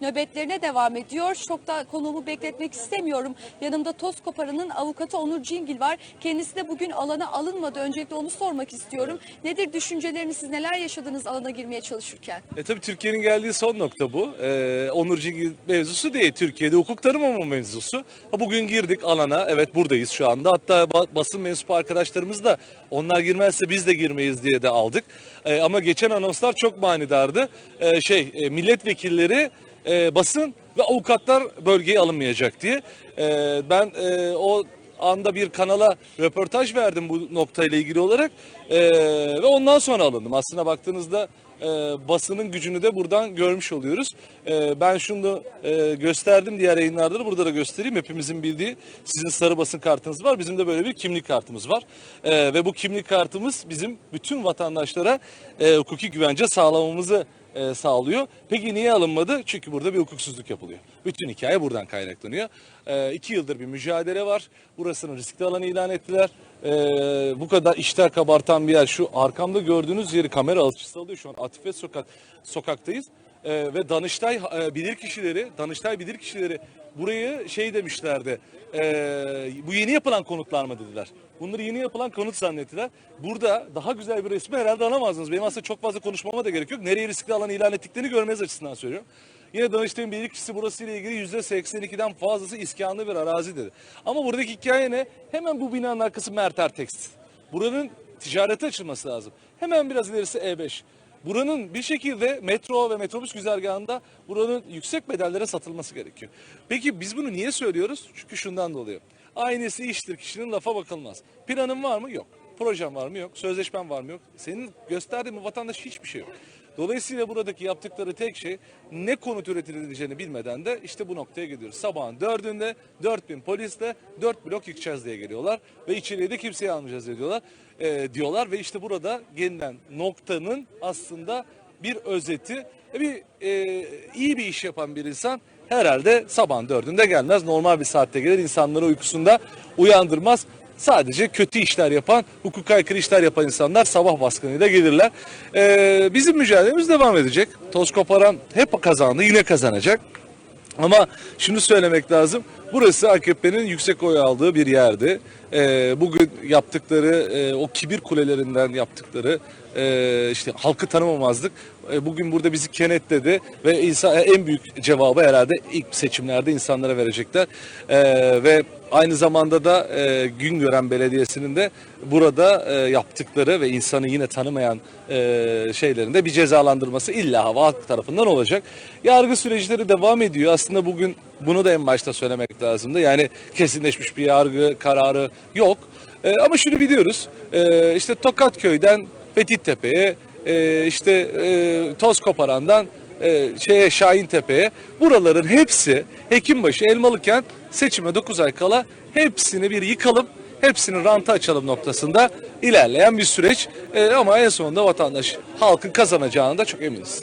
nöbetlerine devam ediyor. Çok da konuğumu bekletmek istemiyorum. Yanımda toz koparanın avukatı Onur Cingil var. Kendisi de bugün alana alınmadı. Öncelikle onu sormak istiyorum. Nedir düşünceleriniz? Siz neler yaşadınız alana girmeye çalışırken? E tabii Türkiye'nin geldiği son nokta bu. Ee, Onur Cingil mevzusu değil. Türkiye'de hukuk tanımama mevzusu. Bugün girdik alana. Evet buradayız şu anda. Hatta ba- basın mensubu arkadaşlarımız da onlar girmezse biz de girmeyiz diye de aldık. Ee, ama geçen anonslar çok manidardı. Ee, şey e, milletvekilleri, e, basın ve avukatlar bölgeye alınmayacak diye. Ee, ben e, o anda bir kanala röportaj verdim bu noktayla ilgili olarak Ee, ve ondan sonra alındım. Aslına baktığınızda e, basının gücünü de buradan görmüş oluyoruz. E, ben şunu e, gösterdim diğer yayınlarda da burada da göstereyim. Hepimizin bildiği sizin sarı basın kartınız var. Bizim de böyle bir kimlik kartımız var. E, ve bu kimlik kartımız bizim bütün vatandaşlara e, hukuki güvence sağlamamızı e, sağlıyor. Peki niye alınmadı? Çünkü burada bir hukuksuzluk yapılıyor. Bütün hikaye buradan kaynaklanıyor. E, iki yıldır bir mücadele var. Burasını riskli alan ilan ettiler. E, bu kadar işler kabartan bir yer. Şu arkamda gördüğünüz yeri kamera alışısı alıyor. Şu an Atife Sokak sokaktayız. E, ve Danıştay e, bilir kişileri, Danıştay bilir kişileri burayı şey demişlerdi. e, bu yeni yapılan konutlar mı dediler. Bunları yeni yapılan konut zannettiler. Burada daha güzel bir resmi herhalde alamazdınız. Benim aslında çok fazla konuşmama da gerek yok. Nereye riskli alan ilan ettiklerini görmeniz açısından söylüyorum. Yine Danıştay'ın bilirkişisi burası ile ilgili %82'den fazlası iskanlı bir arazi dedi. Ama buradaki hikaye ne? Hemen bu binanın arkası Merter Tekstil. Buranın ticarete açılması lazım. Hemen biraz ilerisi E5. Buranın bir şekilde metro ve metrobüs güzergahında buranın yüksek bedellere satılması gerekiyor. Peki biz bunu niye söylüyoruz? Çünkü şundan dolayı. Aynesi iştir kişinin lafa bakılmaz. Planın var mı? Yok. Projen var mı? Yok. Sözleşmen var mı? Yok. Senin gösterdiğin bu vatandaş hiçbir şey yok. Dolayısıyla buradaki yaptıkları tek şey ne konut üretileceğini bilmeden de işte bu noktaya gidiyoruz. Sabahın dördünde 4000 polisle 4 blok yıkacağız diye geliyorlar ve içeriye de kimseyi almayacağız diyorlar. Ee, diyorlar ve işte burada gelinen noktanın aslında bir özeti. E, bir e, iyi bir iş yapan bir insan herhalde sabahın dördünde gelmez. Normal bir saatte gelir insanları uykusunda uyandırmaz. Sadece kötü işler yapan, hukuka aykırı işler yapan insanlar sabah baskınıyla gelirler. Ee, bizim mücadelemiz devam edecek. Toz koparan hep kazandı, yine kazanacak. Ama şunu söylemek lazım. Burası AKP'nin yüksek oy aldığı bir yerdi. Ee, bugün yaptıkları, e, o kibir kulelerinden yaptıkları e, işte halkı tanımamazlık. E, bugün burada bizi kenetledi ve insan, en büyük cevabı herhalde ilk seçimlerde insanlara verecekler. E, ve aynı zamanda da e, Güngören Belediyesi'nin de burada e, yaptıkları ve insanı yine tanımayan e, şeylerinde bir cezalandırması illa halk tarafından olacak. Yargı süreçleri devam ediyor. Aslında bugün bunu da en başta söylemek lazımdı. Yani kesinleşmiş bir yargı kararı yok. E, ama şunu biliyoruz. E, işte Tokatköy'den Fethiye'ye, e, işte e, Toz Koparan'dan e, şeye Şahin Tepe'ye buraların hepsi Hekimbaşı Elmalıkent seçime 9 ay kala hepsini bir yıkalım hepsini ranta açalım noktasında ilerleyen bir süreç E, ama en sonunda vatandaş halkın kazanacağını da çok eminiz.